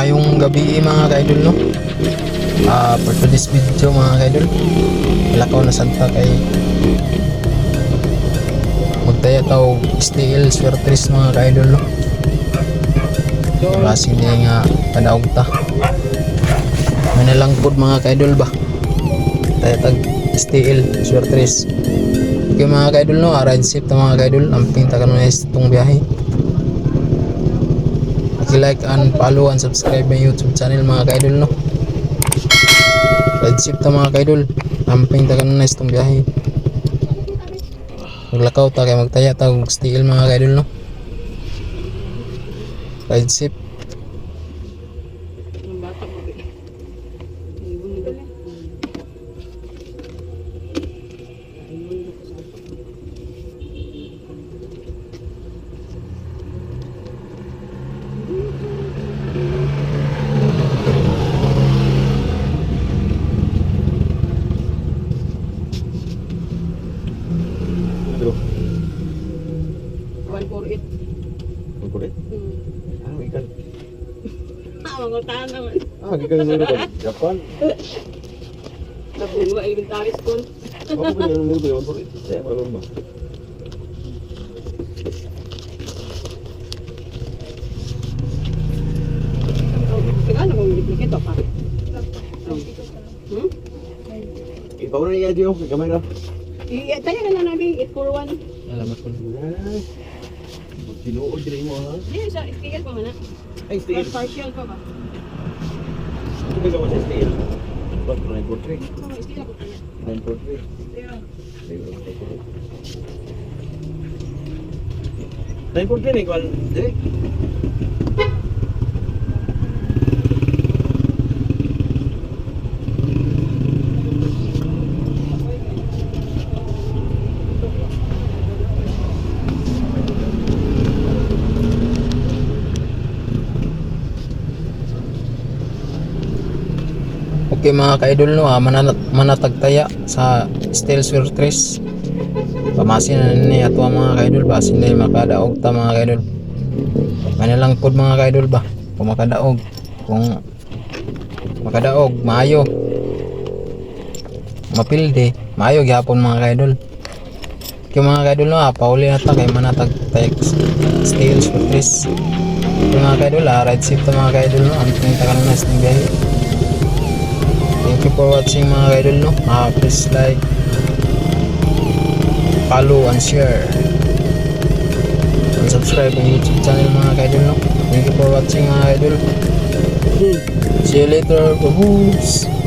mayong gabi mga kaidol no. Ah, for today's video mga kaidol. Lakaw na santa kay magtaya tao STL swertres mga kaidol no. Klaseng niya nga padaog ta. May nalangkod mga kaidol ba? Taya tag STL swertres. Okay mga kaidol no, safe ta mga kaidol. Amping ta kanon itong biyahe. Paki-like and follow and subscribe my YouTube channel mga kaidol no. Ride safe ta mga kaidol. Amping ta kanon itong biyahe. Maglakaw ta kay magtaya ta og STL mga kaidol no. Ride safe. 148. ang kulit. Hmm. Ah, ikan. Ah, mga tahan naman. Ah, gikan nilo ka. Japan. Nabunga inventory school. Ako ba yung nilo? Saya ba? Pa. Hmm? Ipaw na niya diyo, kamay na. I- Tayo na lang namin 841. Alamat ko. Ay. Tinuod din mo ha. Hindi, sa STL pa man na. Ay, stay. Partial pa ba? Ito ba gawa sa stay? Ba't ko na yung portrait? Oo, STL ako pa niya. Nine portrait. Nine portrait eh, kwan. Di. Okay mga ka-idol no, ah, mananat manatagtaya sa Steel Surtres. Pamasin na ni ato mga ka-idol ba sila makadaog ta mga ka-idol. Manilang pod mga ka-idol ba kung makadaog kung makadaog maayo mapilde maayo gyapon mga ka-idol. Kaya mga ka-idol no, ah, pauli na ta kay manatagtaya Steel Surtres. Kaya mga ka-idol, ah, ride ta mga ka-idol no, ang tingin kanon na sa biyahe. Thank you for watching mga kaidol no. Ah, please like, follow and share. And subscribe ang YouTube channel mga kaidol no. Thank you for watching mga kaidol. See you later. Babush!